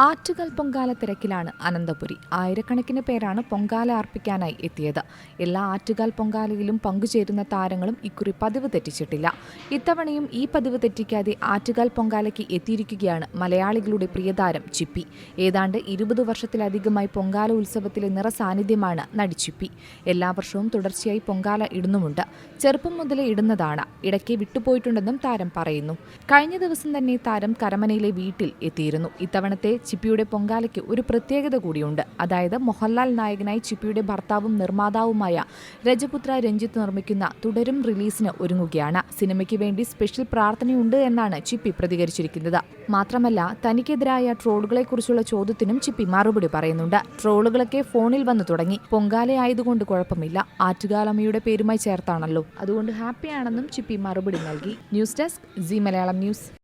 ആറ്റുകാൽ പൊങ്കാല തിരക്കിലാണ് അനന്തപുരി. ആയിരക്കണക്കിന് പേരാണ് പൊങ്കാല അർപ്പിക്കാനായി എത്തിയത്. എല്ലാ ആറ്റുകാൽ പൊങ്കാലയിലും പങ്കുചേരുന്ന താരങ്ങളും ഇക്കുറി പതിവ് തെറ്റിച്ചിട്ടില്ല. ഇത്തവണയും ഈ പതിവ് തെറ്റിക്കാതെ ആറ്റുകാൽ പൊങ്കാലയ്ക്ക് എത്തിയിരിക്കുകയാണ് മലയാളികളുടെ പ്രിയതാരം ചിപ്പി. ഏതാണ്ട് ഇരുപത് വർഷത്തിലധികമായി പൊങ്കാല ഉത്സവത്തിലെ നിറസാന്നിധ്യമാണ് നടി ചിപ്പി. എല്ലാ വർഷവും തുടർച്ചയായി പൊങ്കാല ഇടുന്നുമുണ്ട്. ചെറുപ്പം മുതലേ ഇടുന്നതാണ്. ഇടയ്ക്ക് വിട്ടുപോയിട്ടുണ്ടെന്നും താരം പറയുന്നു. കഴിഞ്ഞ ദിവസം തന്നെ താരം കരമനയിലെ വീട്ടിൽ എത്തിയിരുന്നു. ഇത്തവണത്തെ ചിപ്പിയുടെ പൊങ്കാലയ്ക്ക് ഒരു പ്രത്യേകത കൂടിയുണ്ട്. അതായത് മോഹൻലാൽ നായകനായി ചിപ്പിയുടെ ഭർത്താവും നിർമ്മാതാവുമായ രജപുത്ര രഞ്ജിത്ത് നിർമ്മിക്കുന്ന തുടരും റിലീസിന് ഒരുങ്ങുകയാണ്. സിനിമയ്ക്ക് വേണ്ടി സ്പെഷ്യൽ പ്രാർത്ഥനയുണ്ട് എന്നാണ് ചിപ്പി പ്രതികരിച്ചിരിക്കുന്നത്. മാത്രമല്ല തനിക്കെതിരായ ട്രോളുകളെക്കുറിച്ചുള്ള ചോദ്യത്തിനും ചിപ്പി മറുപടി പറയുന്നുണ്ട്. ട്രോളുകളൊക്കെ ഫോണിൽ വന്നു തുടങ്ങി. പൊങ്കാലയായതുകൊണ്ട് കുഴപ്പമില്ല. ആറ്റുകാലമ്മയുടെ പേരുമായി ചേർത്താണല്ലോ. അതുകൊണ്ട് ഹാപ്പിയാണെന്നും ചിപ്പി മറുപടി നൽകി. News desk Zee Malayalam news.